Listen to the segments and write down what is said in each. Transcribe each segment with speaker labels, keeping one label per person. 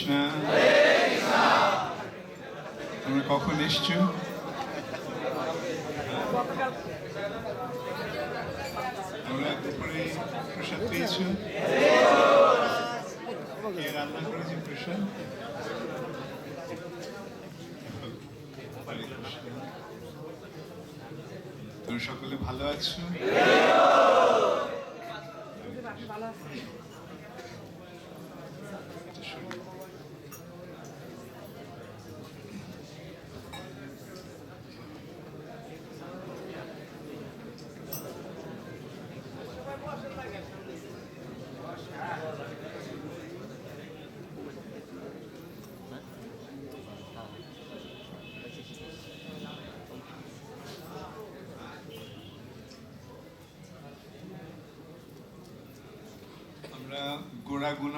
Speaker 1: কৃষ্ণ। তোমরা কখন এসছো? তোমরা দুপুরে প্রসাদ পেয়েছ? কে রান্না করেছে প্রসাদ? তোমরা সকলে ভালো আছো? তো শুনি। আমরা গোড়া গুণ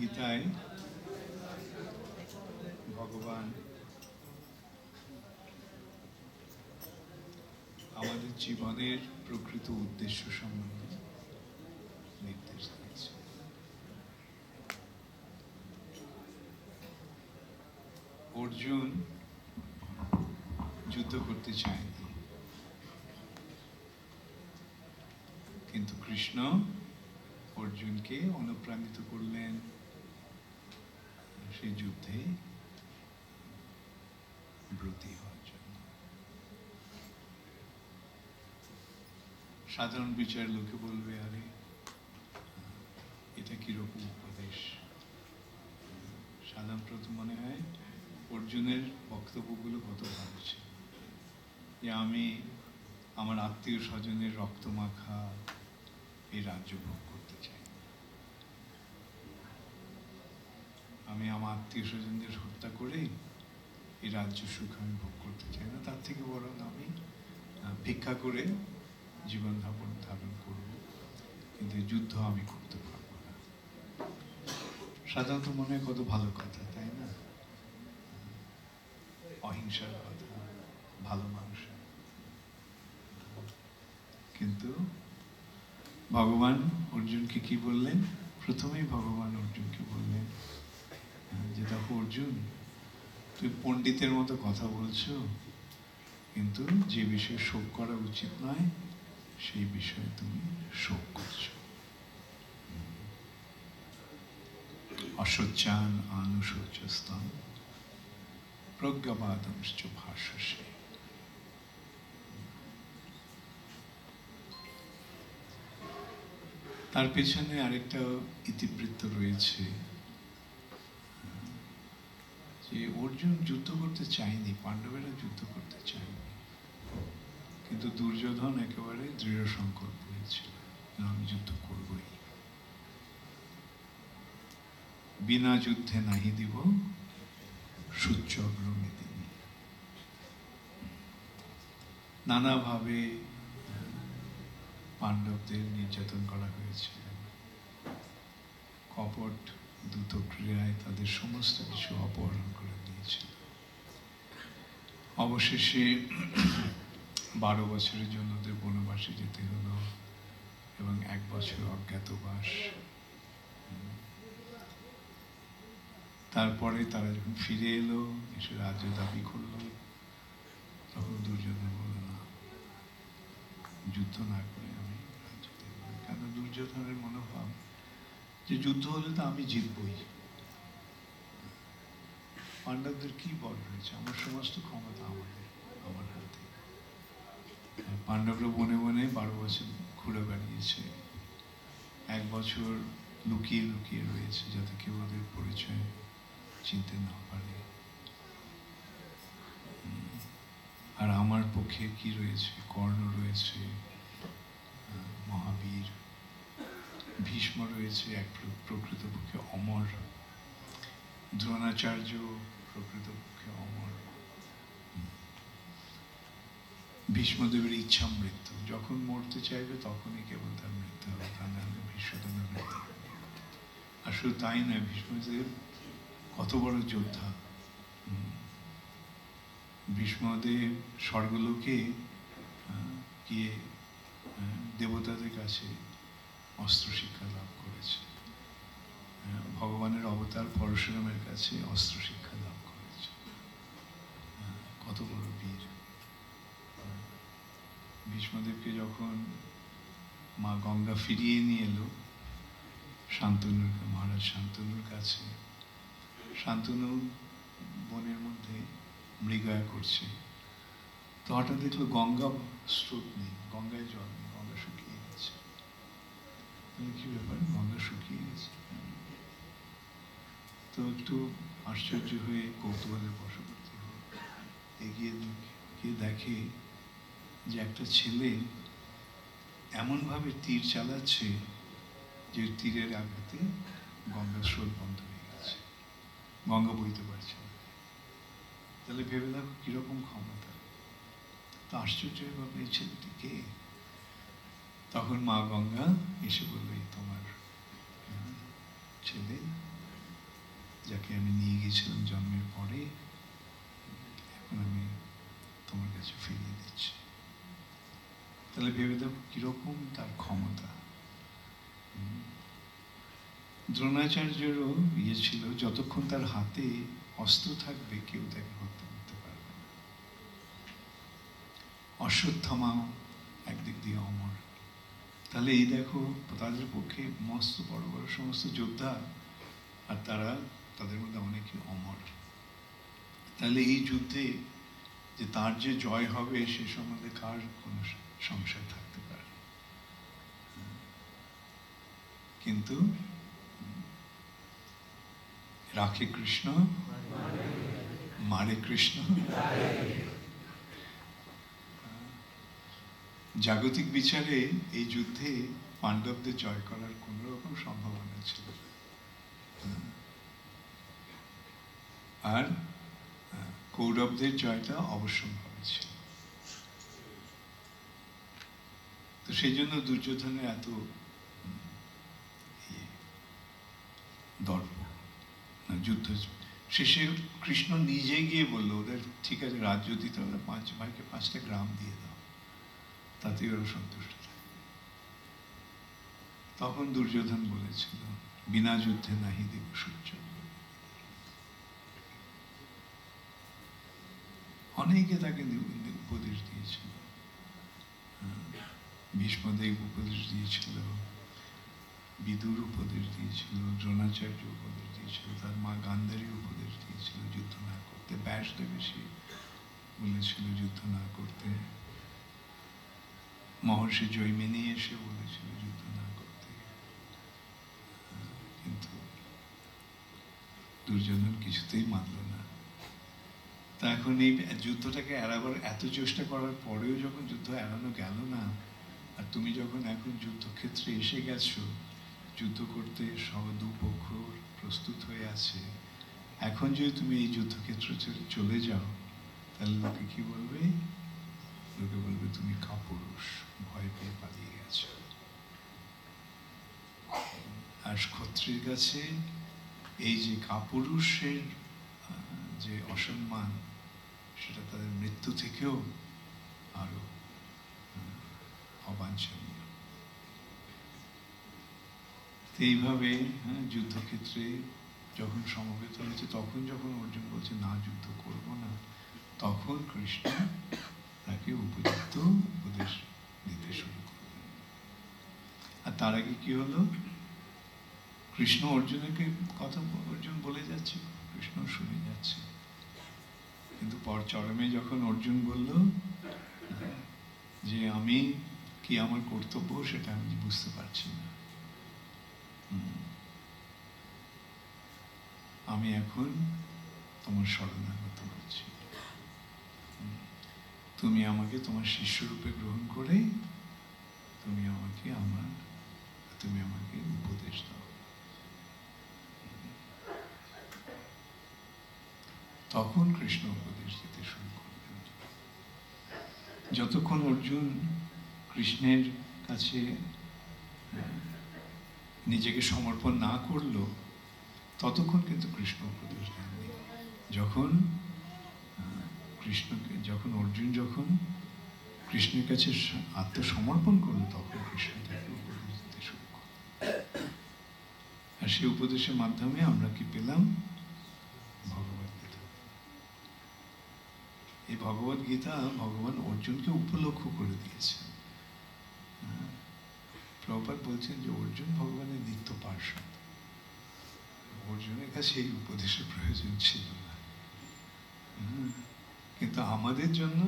Speaker 2: গীতায় ভগবান আমাদের জীবনের প্রকৃত উদ্দেশ্য সম্বন্ধে নির্দেশ দিয়েছে। অর্জুন যুদ্ধ করতে চায় কিন্তু কৃষ্ণ অর্জুনকে অনুপ্রাণিত করলেন। সেই যুদ্ধে ব্রতী হওয়ার জন্য। সাধারণ বিচার লোকে বলবে, আরে, এটা কীরকম উপদেশ? সাধারণ প্রথম মনে হয় অর্জুনের বক্তব্যগুলো কত ভালো ছিল। যে আমি আমার আত্মীয় স্বজনের রক্ত মাখা এই রাজ্য ভ্রমণ আমি আমার আত্মীয় স্বজনদের হত্যা করে এই রাজ্য সুখ আমি ভোগ করতে চাই না। তার থেকে বরং আমি ভিক্ষা করে জীবন ধাপন ধারণ করব। কিন্তু যুদ্ধ আমি করতে পারব না। সাধারণত মনে হয় কত ভালো কথা, তাই না? অহিংসার কথা, ভালো মানুষ। কিন্তু ভগবান অর্জুনকে কি বললেন? প্রথমেই ভগবান অর্জুনকে বললেন আহ, যে দেখো অর্জুন তুই পণ্ডিতের মতো কথা বলছো কিন্তু যে বিষয়ে শোক করা উচিত নয় সেই বিষয়ে তুমি শোক করছ। অসচ্চান আনুশোচস্তম প্রজ্ঞাবাদংশ্চ ভাষসে। তার পেছনে আরেকটা ইতিবৃত্ত রয়েছে। যে অর্জুন যুদ্ধ করতে চায়নি, পাণ্ডবেরা যুদ্ধ করতে চায়নি। কিন্তু দুর্যোধন একেবারে দৃঢ় সংকল্প হয়েছিল আমি যুদ্ধ করবই। বিনা যুদ্ধে নাহি দিব সূচ্যগ্র মেদিনী নানাভাবে পাণ্ডবদের নির্যাতন করা হয়েছিল কপট দ্রুত ক্রিয়ায় তাদের সমস্ত কিছু অপহরণ করে নিয়েছিল অবশেষে বারো বছরের জন্য ওদের বনবাসে যেতে হলো এবং এক বছর অজ্ঞাতবাস তারপরে তারা যখন ফিরে এলো, এসে রাজ্য দাবি করল, তখন দুর্যোধন বলল, না, যুদ্ধ না করে আমি রাজ্য কেন? দুর্যোধনের মনোভাব যে যুদ্ধ হলে তো আমি জিতবই। পাণ্ডবদের কি বল রয়েছে? আমার সমস্ত ক্ষমতা আমাদের আমার হাতে। পাণ্ডবরা বনে বনে বারো বছর ঘুরে বেড়িয়েছে। এক বছর লুকিয়ে লুকিয়ে রয়েছে যাতে কেউ ওদের পরিচয় চিনতে না পারে। আর আমার পক্ষে কি রয়েছে? কর্ণ রয়েছে মহাবীর। ভীষ্ম রয়েছে এক প্রকৃতপক্ষে অমর। দ্রোণাচার্য প্রকৃতপক্ষে অমর। ভীষ্মদেবের ইচ্ছা মৃত্যু। যখন মরতে চাইবে তখনই কেবল তার মৃত্যু হবে। তা নাহলে ভীষ্মদেবের মৃত্যু আর শুধু তাই নয়, ভীষ্মদেব কত বড় যোদ্ধা। ভীষ্মদেব স্বর্গলোকে গিয়ে দেবতাদের কাছে অস্ত্র শিক্ষা লাভ করেছে। ভগবানের অবতার পরশুরামের কাছে অস্ত্র শিক্ষা লাভ করেছে। কত বড় বীর। ভীষ্মদেবকে যখন মা গঙ্গা ফিরিয়ে নিয়ে এলো শান্তনুর মহারাজ শান্তনুর কাছে, শান্তনু বনের মধ্যে মৃগয়া করছে। তো হঠাৎ দেখল গঙ্গা স্রোত নেই, গঙ্গায় জল নেই, গঙ্গা শুকিয়ে কি ব্যাপার গঙ্গা শুকিয়ে গেছে তো একটু আশ্চর্য হয়ে কৌতূহলের বশবর্তী হয়ে এগিয়ে গিয়ে দেখে যে একটা ছেলে এমনভাবে তীর চালাচ্ছে যে তীরের আঘাতে গঙ্গার স্রোত বন্ধ হয়ে গেছে। গঙ্গা বইতে পারছে না। তাহলে ভেবে দেখো কীরকম ক্ষমতা। তো আশ্চর্য হয়ে এই ছেলেটি কে? তখন মা গঙ্গা এসে এই তোমার ছেলে যাকে আমি নিয়ে গিয়েছিলাম জন্মের পরে, এখন আমি তোমার কাছে ফিরিয়ে দিচ্ছি। তাহলে ভেবে দেখো কীরকম তার ক্ষমতা। দ্রোণাচার্যেরও ইয়ে ছিল, যতক্ষণ তার হাতে অস্ত্র থাকবে, কেউ তাকে হত্যা করতে পারবে না। অশ্বত্থামাও একদিক দিয়ে অমর। তাহলে এই দেখো, তাদের পক্ষে মস্ত বড় বড় সমস্ত যোদ্ধা, আর তারা তাদের মধ্যে অনেকে অমর। তাহলে এই যুদ্ধে যে তার যে জয় হবে, সে সম্বন্ধে কার কোনো সংশয় থাকতে পারে? কিন্তু রাখে কৃষ্ণ, মারে কৃষ্ণ। জাগতিক বিচারে এই যুদ্ধে পাণ্ডবদের জয় করার কোন রকম সম্ভাবনা ছিল। আর কৌরবদের জয়টা অবশ্যম্ভাবী ছিল। তো সেই জন্য দুর্যোধনের এত ইয়ে, দর্প যুদ্ধ শেষে কৃষ্ণ নিজে গিয়ে বলল ওদের ঠিক আছে রাজ্য দিতে হবে পাঁচ ভাইকে পাঁচটা গ্রাম দিয়ে দাও। তাতেই ওরা সন্তুষ্ট। তখন দুর্যোধন বলেছিল বিনা যুদ্ধে নাহি দেব সূর্য। অনেকে তাকে উপদেশ দিয়েছিল। হ্যাঁ, ভীষ্মদেব উপদেশ দিয়েছিল বিদুর উপদেশ দিয়েছিল দ্রোণাচার্য উপদেশ দিয়েছিল তার মা গান্ধারী উপদেশ দিয়েছিল যুদ্ধ না করতে। ব্যাসদেব এসে বলেছিল যুদ্ধ না করতে। মহর্ষি জৈমিনী এসে বলেছিল যুদ্ধ না করতে কিন্তু দুর্যোধন কিছুতেই মানল না। তা এখন এই যুদ্ধটাকে এড়াবার এত চেষ্টা করার পরেও যখন যুদ্ধ এড়ানো গেল না, আর তুমি যখন এখন যুদ্ধক্ষেত্রে এসে গেছো, যুদ্ধ করতে সব দুপক্ষ প্রস্তুত হয়ে আছে, এখন যদি তুমি এই যুদ্ধক্ষেত্রে চলে যাও, তাহলে লোকে কি বলবে? লোকে বলবে তুমি কাপুরুষ ভয় পেয়ে পালিয়ে গেছো। আর ক্ষত্রির কাছে এই যে কাপুরুষের যে অসম্মান সেটা তাদের মৃত্যু থেকেও আরও অবাঞ্ছনীয়। এইভাবে হ্যাঁ, যুদ্ধক্ষেত্রে যখন সমবেত হয়েছে তখন যখন অর্জুন বলছে না যুদ্ধ করব না তখন কৃষ্ণ তাকে উপযুক্ত উপদেশ দিতে শুরু করলেন আর তার আগে কি হলো কৃষ্ণ অর্জুনকে কথা অর্জুন বলে যাচ্ছে কৃষ্ণ শুনে যাচ্ছে কিন্তু পর চরমে যখন অর্জুন বলল হ্যাঁ, যে আমি কি আমার কর্তব্য সেটা আমি বুঝতে পারছি না। আমি এখন তোমার শরণাগত হচ্ছি। তুমি আমাকে তোমার শিষ্যরূপে গ্রহণ করে তুমি আমাকে আমার, তুমি আমাকে উপদেশ দাও। তখন কৃষ্ণ উপদেশ দিতে শুরু করলেন। যতক্ষণ অর্জুন কৃষ্ণের কাছে নিজেকে সমর্পণ না করল, ততক্ষণ কিন্তু কৃষ্ণ উপদেশ দেননি। যখন কৃষ্ণকে, যখন অর্জুন যখন কৃষ্ণের কাছে আত্মসমর্পণ করল, তখন কৃষ্ণ তাকে উপদেশ দিতে শুরু আর সেই উপদেশের মাধ্যমে আমরা কি পেলাম ভগবত গীতা এই ভগবত গীতা ভগবান অর্জুনকে উপলক্ষ করে দিয়েছে হ্যাঁ। প্রভুপাদ বলছেন যে অর্জুন ভগবানের নিত্য পার্শ্ব অর্জুনের কাছে এই উপদেশের প্রয়োজন ছিল না হুম। কিন্তু আমাদের জন্য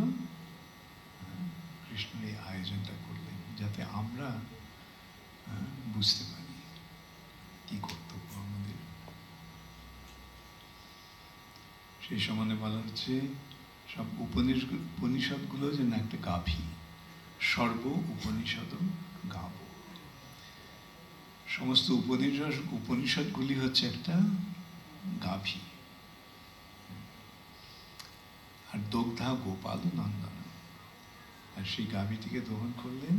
Speaker 2: হ্যাঁ, কৃষ্ণ এই আয়োজনটা করলেন যাতে আমরা হ্যাঁ, বুঝতে পারি কি কর্তব্য আমাদের। সেই সম্বন্ধে বলা হচ্ছে সব উপনিষ উপনিষদগুলো যেন একটা গাভী সর্ব উপনিষদ গাব সমস্ত উপনিষদ উপনিষদগুলি হচ্ছে একটা গাভী আর দগ্ধা গোপাল নন্দন। আর সেই গাভীটিকে দহন করলেন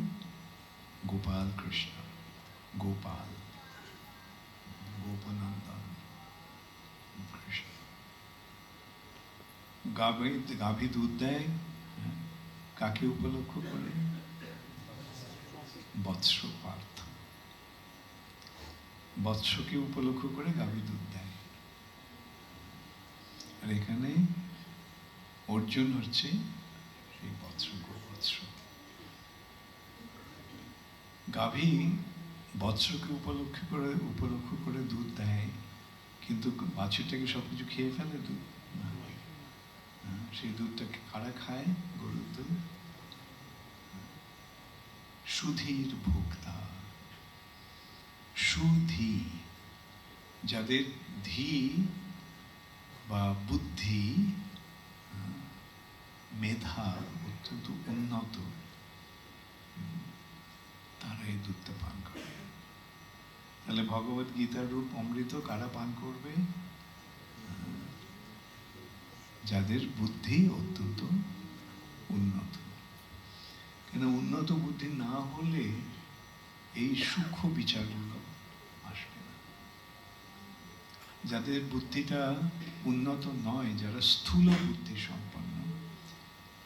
Speaker 2: গোপাল কৃষ্ণ। গোপাল গোপনন্দন কৃষ্ণ। গাভী গাভী দুধ দেয় হ্যাঁ, কাকে উপলক্ষ করে? বৎস পার্থ বৎসকে উপলক্ষ করে গাভী দুধ দেয়। আর এখানে অর্জুন হচ্ছে সেই বৎস গোবৎস গাভী বৎসকে উপলক্ষ করে উপলক্ষ করে দুধ দেয় কিন্তু বাছুরটাকে সব কিছু খেয়ে ফেলে দুধ? হ্যাঁ, সেই দুধটাকে কারা খায়? গরুর দুধ। সুধীর ভোক্তা। সুধি যাদের ধি বা বুদ্ধি মেধা অত্যন্ত উন্নত তারা এই দুধটা পান করে। তাহলে ভগবত গীতার রূপ অমৃত কারা পান করবে? যাদের বুদ্ধি অত্যন্ত উন্নত। কেন উন্নত বুদ্ধি না হলে এই সূক্ষ্ম বিচারগুলো আসবে না। যাদের বুদ্ধিটা উন্নত নয়, যারা স্থূল বুদ্ধি সম্পন্ন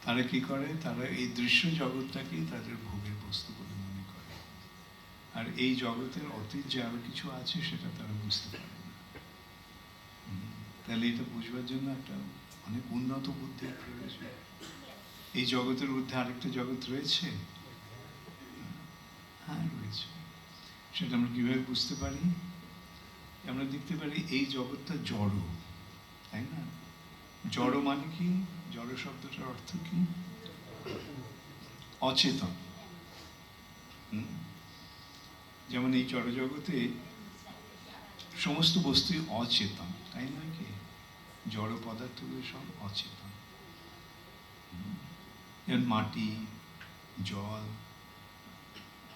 Speaker 2: তারা কি করে? তারা এই দৃশ্য জগৎটাকেই তাদের ভোগের বস্তু বলে মনে করে। আর এই জগতের অতীত যে আরও কিছু আছে, সেটা তারা বুঝতে পারে না। তাহলে এটা বুঝবার জন্য একটা অনেক উন্নত বুদ্ধির প্রয়োজন। এই জগতের ঊর্ধ্বে আরেকটা জগৎ রয়েছে? হ্যাঁ রয়েছে। সেটা আমরা কীভাবে বুঝতে পারি? আমরা দেখতে পারি এই জগৎটা জড়, তাই না? জড় মানে কি? জড় শব্দটার অর্থ কি? অচেতন। যেমন এই জড় জগতে সমস্ত বস্তুই অচেতন, তাই নয় কি? জড় পদার্থগুলো সব অচেতন। যেমন মাটি, জল,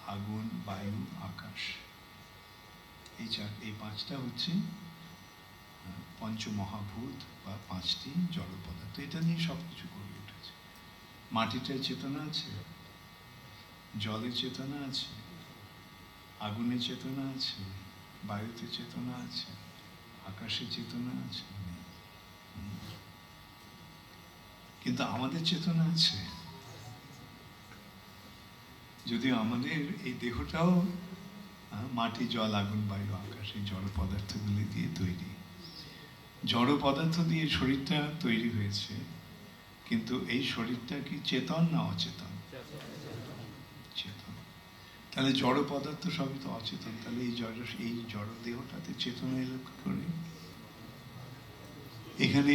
Speaker 2: আগুন, বায়ু, আকাশ। এই চার, এই পাঁচটা হচ্ছে পঞ্চমহাভূত বা পাঁচটি জড় পদার্থ এটা নিয়ে সব কিছু গড়ে উঠেছে। মাটিটায় চেতনা আছে, জলের চেতনা আছে, আগুনের চেতনা আছে, বায়ুতে চেতনা আছে আকাশে চেতনা আছে। কিন্তু আমাদের চেতনা আছে। যদিও আমাদের এই দেহটাও মাটি, জল, আগুন, বায়ু, আকাশ জড় পদার্থগুলি দিয়ে তৈরি। জড় পদার্থ দিয়ে শরীরটা তৈরি হয়েছে, কিন্তু এই শরীরটা কি চেতন না অচেতন? চেতন। তাহলে জড় পদার্থ সবই তো অচেতন, তাহলে এই জড় এই জড় দেহটাতে চেতনা এলো কি করে? এখানে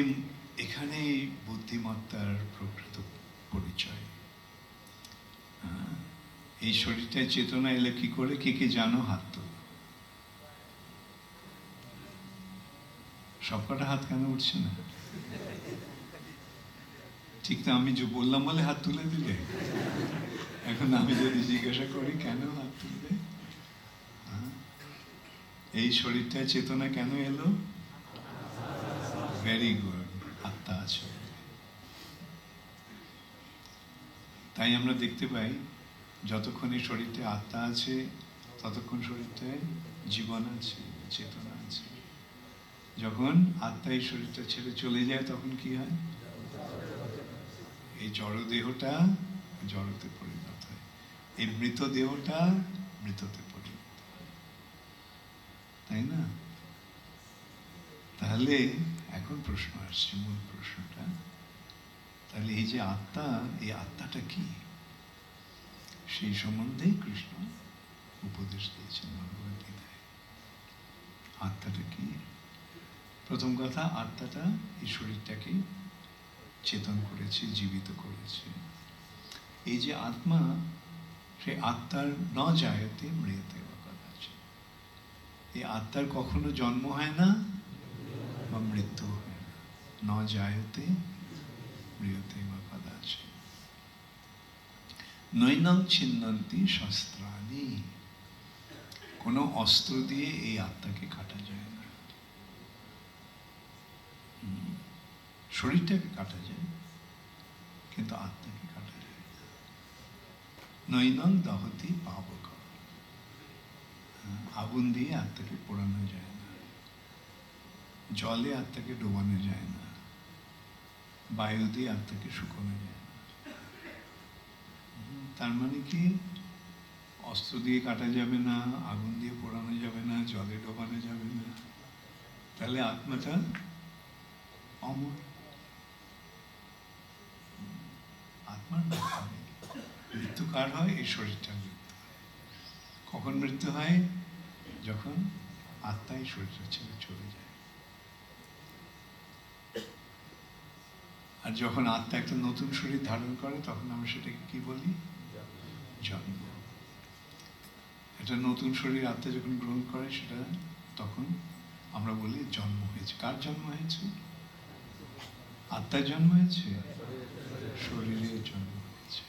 Speaker 2: এখানে বুদ্ধিমত্তার প্রকৃত পরিচয়। এই শরীরটায় চেতনা এলে কি করে? কে কে জানো হাত তোলো সবকটা হাত কেন উঠছে না? ঠিক তো আমি যে বললাম বলে হাত তুলে দিলে। এখন আমি যদি জিজ্ঞাসা করি, কেন হাত তুলবে? এই শরীরটায় চেতনা কেন এলো? ভেরি গুড আত্মা আছে তাই আমরা দেখতে পাই, যতক্ষণ এই শরীরটা আত্মা আছে, ততক্ষণ শরীরটায় জীবন আছে, চেতনা যখন আত্মা এই শরীরটা ছেড়ে চলে যায়, তখন কি হয়? এই জড়দেহটা জড়তে পরিণত হয়। এই মৃতদেহটা মৃততে পরিণত তাই না? তাহলে এখন প্রশ্ন আসছে, মূল প্রশ্নটা। তাহলে এই যে আত্মা, এই আত্মাটা কি? সেই সম্বন্ধে কৃষ্ণ উপদেশ দিয়েছেন ভগবত গীতায় আত্মাটা কি? প্রথম কথা, আত্মাটা এই শরীরটাকে চেতন করেছে, জীবিত করেছে এই যে আত্মা সেই আত্মার ন জায়তে মৃতে কদাচিৎ। এই আত্মার কখনো জন্ম হয় না বা মৃত্যু হয় না ন জায়তে মৃয়তে বা কদাচিৎ। নৈনং ছিন্নন্তি শস্ত্রাণি কোনো অস্ত্র দিয়ে এই আত্মাকে কাটা যায় না শরীরটাকে কাটা যায় কিন্তু আত্মাকে কাটা যায় নৈনং দহতি পাবক। হ্যাঁ, আগুন দিয়ে আত্মাকে পোড়ানো যায় না। জলে আত্মাকে ডোবানো যায় না। বায়ু দিয়ে আত্মাকে শুকানো যায় না। তার মানে কি? অস্ত্র দিয়ে কাটা যাবে না আগুন দিয়ে পোড়ানো যাবে না জলে ডোবানো যাবে না। তাহলে আত্মাটা অমর। মৃত্যু কার হয়? এই শরীরটা মৃত্যু। কখন মৃত্যু হয়? যখন আত্মাই শরীরটা ছেড়ে চলে যায়। আর যখন আত্মা একটা নতুন শরীর ধারণ করে, তখন আমরা সেটাকে কি বলি? জন্ম। একটা নতুন শরীর আত্মা যখন গ্রহণ করে, সেটা তখন আমরা বলি জন্ম হয়েছে। কার জন্ম হয়েছে? আত্মার জন্ম হয়েছে? শরীরের জন্ম হয়েছে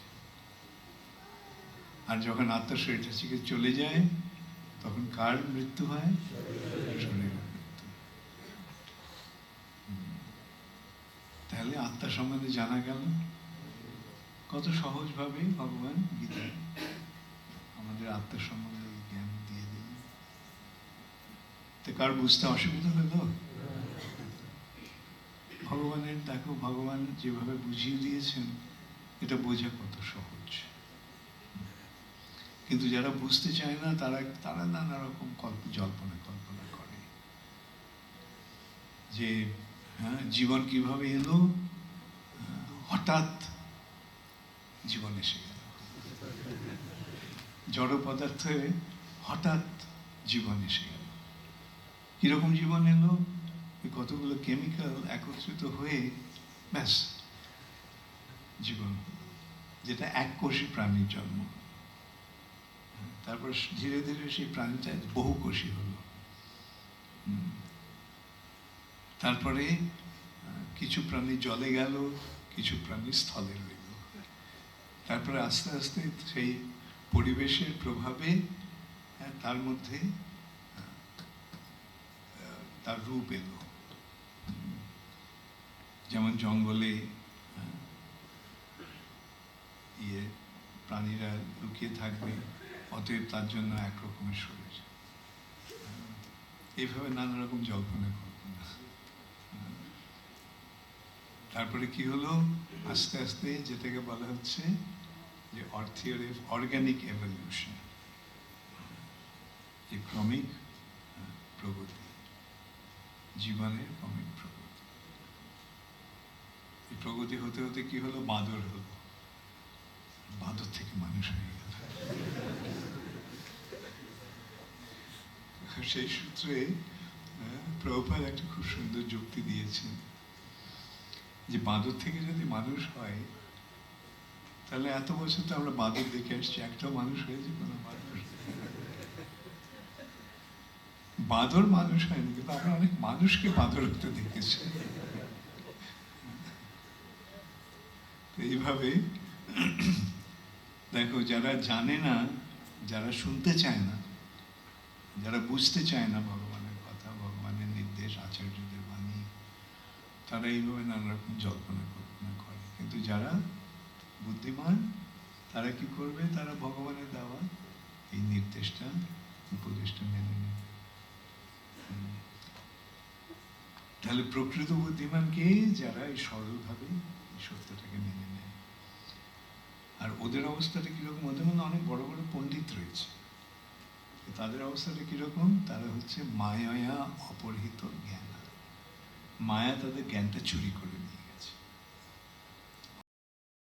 Speaker 2: আর যখন আত্মার শরীরটা থেকে চলে যায়, তখন কার মৃত্যু হয়? শরীরের মৃত্যু। তাহলে আত্মা সম্বন্ধে জানা গেল। কত সহজভাবে ভগবান গীতায় আমাদের আত্মা সম্বন্ধে জ্ঞান দিয়ে দিলেন। তো কার বুঝতে অসুবিধা হলো? ভগবানের দেখো ভগবান যেভাবে বুঝিয়ে দিয়েছেন, এটা বোঝা কত সহজ। কিন্তু যারা বুঝতে চায় না, তারা তারা নানা রকম কল্প, জল্পনা, কল্পনা করে। যে হ্যাঁ জীবন কীভাবে এলো? হঠাৎ জীবন এসে গেল। জড় পদার্থে হঠাৎ জীবন এসে গেল। কীরকম জীবন এলো? কতগুলো কেমিক্যাল একত্রিত হয়ে ব্যাস জীবন যেটা এক কোষী প্রাণীর জন্ম। তারপর ধীরে ধীরে সেই প্রাণীটা বহু কোষী হলো তারপরে কিছু প্রাণী জলে গেল কিছু প্রাণী স্থলে রইল। তারপরে আস্তে আস্তে সেই পরিবেশের প্রভাবে হ্যাঁ, তার মধ্যে তার রূপ এলো। যেমন জঙ্গলে ইয়ে প্রাণীরা লুকিয়ে থাকবে, অতএব তার জন্য একরকমের শরীর। এইভাবে নানা রকম জল্পনা কল্পনা তারপরে কি হলো? আস্তে আস্তে যেটাকে বলা হচ্ছে যে অর্থিওর অর্গানিক এভলিউশন যে ক্রমিক প্রগতি, জীবনের ক্রমিক প্রগতি। প্রগতি হতে হতে কি হলো? বাঁদর হলো। বাঁদর থেকে মানুষ হয়ে গেল। সেই সূত্রে আহ, প্রভুপাদ একটা খুব সুন্দর যুক্তি দিয়েছেন যে বাঁদর থেকে যদি মানুষ হয় তাহলে এত বছর তো আমরা বাঁদর দেখে আসছি একটাও মানুষ হয়েছে কোনো মানুষ। বাঁদর মানুষ হয়নি কিন্তু আমরা অনেক মানুষকে বাঁদর হতে দেখেছি তো এইভাবে দেখো, যারা জানে না, যারা শুনতে চায় না, যারা বুঝতে চায় না ভগবানের কথা, ভগবানের নির্দেশ, আচার্যদের বাণী, তারা এইভাবে নানা রকম জল্পনা কল্পনা করে। কিন্তু যারা বুদ্ধিমান, তারা কি করবে? তারা ভগবানের দেওয়া এই নির্দেশটা, উপদেশটা মেনে নেবে। তাহলে প্রকৃত বুদ্ধিমান কে? যারা এই সরলভাবে এই সত্যটাকে মেনে নেয়। আর ওদের অবস্থাটা কীরকম? ওদের মধ্যে অনেক বড় বড় পণ্ডিত রয়েছে। তাদের অবস্থাটা কীরকম? তারা হচ্ছে মায়া অপরহিত জ্ঞান। মায়া তাদের জ্ঞানটা চুরি করে